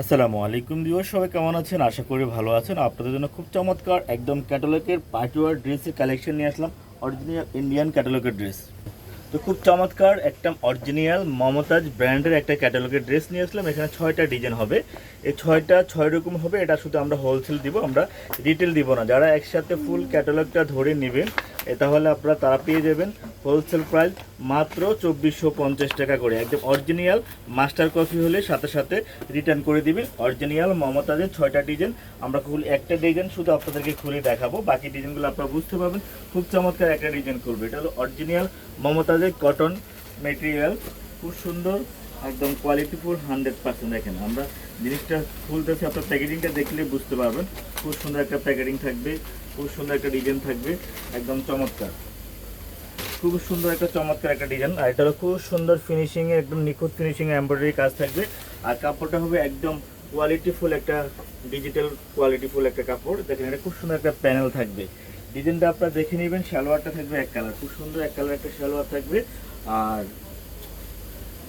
আসসালামু আলাইকুম দিবস সবাই কেমন আছেন? আশা করি ভালো আছেন। আপনাদের জন্য খুব চমৎকার একদম ক্যাটালগের পার্টিওয়ার ড্রেসের কালেকশন নিয়ে আসলাম অরিজিনাল ইন্ডিয়ান ক্যাটালগের ড্রেস তো খুব চমৎকার একটা অরিজিনাল মমতাজ ব্র্যান্ডের একটা ক্যাটালগের ড্রেস নিয়ে আসলাম। এখানে ছয়টা ডিজাইন হবে। এই ছয়টা ছয় রকম হবে, এটা শুধু আমরা হোলসেল দিব, আমরা রিটেল দিব না। যারা একসাথে ফুল ক্যাটালগটা ধরে নেবেন তাহলে আপনারা তারা পেয়ে যাবেন। হোলসেল প্রাইস মাত্র চব্বিশশো পঞ্চাশ টাকা করে। একদম অরিজিনাল মাস্টার কফি হলে সাথে সাথে রিটার্ন করে দিবেন। অরিজিনাল মমতাজের ছয়টা ডিজাইন আমরা খুল একটা ডিজাইন শুধু আপনাদেরকে খুলে দেখাবো। বাকি ডিজাইনগুলো আপনারা বুঝতে পারবেন। খুব চমৎকার একটা ডিজাইন করবে। এটা হলো অরিজিনাল মমতাজের কটন মেটেরিয়াল খুব সুন্দর, একদম কোয়ালিটিফুল হান্ড্রেড পার্সেন্ট দেখেন। আমরা জিনিসটা খুলতেছি, আপনার প্যাকেজিংটা দেখলে বুঝতে পারবেন। খুব সুন্দর একটা প্যাকেজিং থাকবে, খুব সুন্দর একটা ডিজাইন থাকবে। একদম চমৎকার। খুব সুন্দর একটা চমৎকার একটা ডিজাইন আর এটা খুব সুন্দর ফিনিশিং একদম নিখুঁত ফিনিশিং এমব্রয়ডারি কাজ থাকবে। আর কাপড়টা হবে একদম কোয়ালিটিফুল একটা ডিজিটাল কোয়ালিটিফুল একটা কাপড়। দেখেন, এটা খুব সুন্দর একটা প্যানেল থাকবে। ডিজাইনটা আপনারা দেখে নেবেন, সালোয়ারটা থাকবে এক কালার খুব সুন্দর এক কালার একটা সালোয়ার থাকবে। আর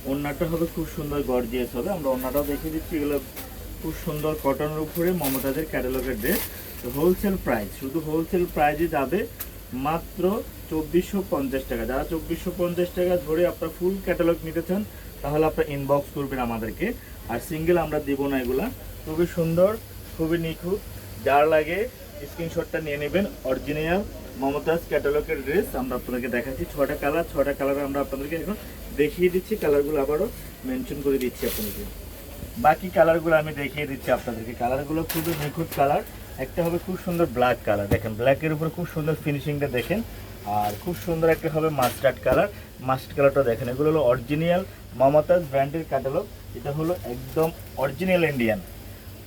ওড়নাটা হবে খুব সুন্দর গর্জিয়াস হবে। আমরা ওড়নাটাও দেখে দিচ্ছি, এগুলো খুব সুন্দর কটনের উপরে মমতাদের ক্যাটালগের ড্রেস হোলসেল প্রাইস শুধু হোলসেল প্রাইজে যাবে। মাত্র চব্বিশশো পঞ্চাশ টাকা। যারা চব্বিশশো পঞ্চাশ টাকা ধরে আপনার ফুল ক্যাটালগ নিতে চান, তাহলে আপনার ইনবক্স করবেন আমাদেরকে। আর সিঙ্গেল আমরা দেবো না এগুলা। খুবই সুন্দর, খুবই নিখুঁত। যার লাগে স্ক্রিনশটটা নিয়ে নেবেন। অরিজিনাল মমতাজ ক্যাটালগের ড্রেস আমরা আপনাদেরকে দেখাচ্ছি। ছটা কালার ছটা কালার আমরা আপনাদেরকে এখন দেখিয়ে দিচ্ছি। কালারগুলো আবারও মেনশন করে দিচ্ছি আপনাদেরকে। বাকি কালারগুলো আমি দেখিয়ে দিচ্ছি আপনাদেরকে। কালারগুলো খুবই নিখুঁত কালার একটা হবে খুব সুন্দর ব্ল্যাক কালার দেখেন ব্ল্যাকের উপর খুব সুন্দর ফিনিশিংটা দেখেন। আর খুব সুন্দর একটা হবে মাস্টার্ড কালার মাস্টার্ড কালারটা দেখেন, এগুলো হলো অরিজিনাল মমতাজ ব্র্যান্ডের ক্যাটালগ এটা হলো একদম original Indian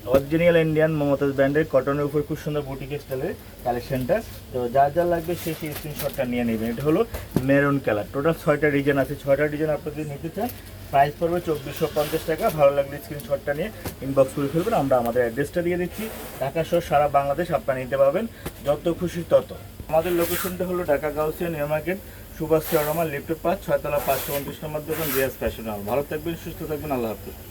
original Indian Mumtaz ব্র্যান্ডের কটনের উপর খুব সুন্দর বুটিক স্টাইলের কালেকশনটা তো যা যা লাগবে সেই সেই স্ক্রিনশটটা নিয়ে নেবেন। এটা হলো মেরুন কালার টোটাল ছয়টা ডিজাইন আছে। ছয়টা ডিজাইন আপনি যদি নিতে চান প্রাইস পড়বে চব্বিশশো পঞ্চাশ টাকা। ভালো লাগলে স্ক্রিনশটটা নিয়ে ইনবক্স করে ফেলবেন। আমরা আমাদের অ্যাড্রেসটা দিয়ে দিচ্ছি। ঢাকা সহ সারা বাংলাদেশ আপনারা নিতে পারবেন যত খুশি তত। আমাদের লোকেশনটা হলো ঢাকা গাউসিয়া, নিউ মার্কেট। সুভাষ চরমা লিফটের পাঁচ ছয়তলা পাঁচশো উনত্রিশ নম্বর দোকান, রিয়াজ ফ্যাশন ভালো থাকবেন, সুস্থ থাকবেন। আল্লাহ হাফিজ।